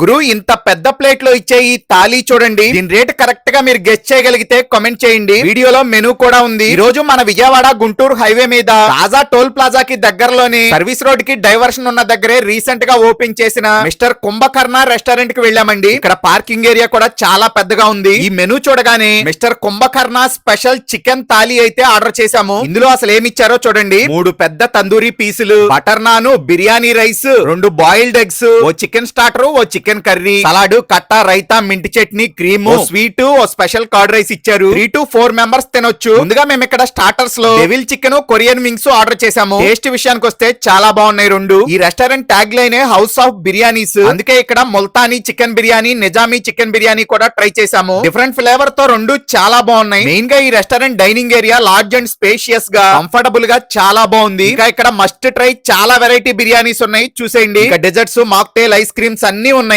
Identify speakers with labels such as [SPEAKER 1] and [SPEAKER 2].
[SPEAKER 1] గురు ఇంత పెద్ద ప్లేట్లో ఇచ్చే ఈ తాళీ చూడండి. దీని రేట్ కరెక్ట్గా మీరు గెస్ట్ చేయగలిగితే కామెంట్ చేయండి. వీడియోలో మెనూ కూడా ఉంది. ఈ రోజు మన విజయవాడ గుంటూరు హైవే మీద తాజా టోల్ ప్లాజా కి దగ్గరలోని సర్వీస్ రోడ్కి డైవర్షన్ ఉన్న దగ్గరే రీసెంట్గా ఓపెన్ చేసిన మిస్టర్ కుంభకర్ణ రెస్టారెంట్కి వెళ్ళామండి. ఇక్కడ పార్కింగ్ ఏరియా కూడా చాలా పెద్దగా ఉంది. ఈ మెనూ చూడగానే mister Kumbhakarna special chicken thali అయితే ఆర్డర్ చేశాము. ఇందులో అసలు ఏమి ఇచ్చారో చూడండి. మూడు పెద్ద తందూరి పీసులు బటర్ నాను బిర్యానీ రైస్ రెండు బాయిల్డ్ ఎగ్స్ ఓ చికెన్ స్టార్టర్ ఓ చికెన్ కర్రీ. సలాడ్ కట్టా raita minty chutney cream. Sweet ఓ స్పెషల్ కర్డ్ రైస్ ఇచ్చారు. త్రీ టు ఫోర్ మెంబర్స్ తినొచ్చు. ముందుగా మేము ఇక్కడ స్టార్టర్స్లో devil chicken Korean wings order చేసాము టేస్ట్ విషయానికి వస్తే చాలా బాగున్నాయి రెండు. ఈ restaurant tagline house of biryanis. అందుకే ఇక్కడ ముల్తానీ చికెన్ బిర్యానీ నిజామీ చికెన్ బిర్యానీ కూడా ట్రై చేసాము డిఫరెంట్ ఫ్లేవర్తో రెండు చాలా బాగున్నాయి. మెయిన్గా ఈ restaurant dining area large and స్పేషియస్గా కంఫర్టబుల్గా చాలా బాగుంది. ఇంకా ఇక్కడ మస్ట్ ట్రై చాలా వెరైటీ బిర్యానీస్ ఉన్నాయి. చూసేయండి. ఇంకా డెజర్ట్స్ మాక్టైల్ ఐస్ క్రీమ్స్ అన్ని ఉన్నాయి.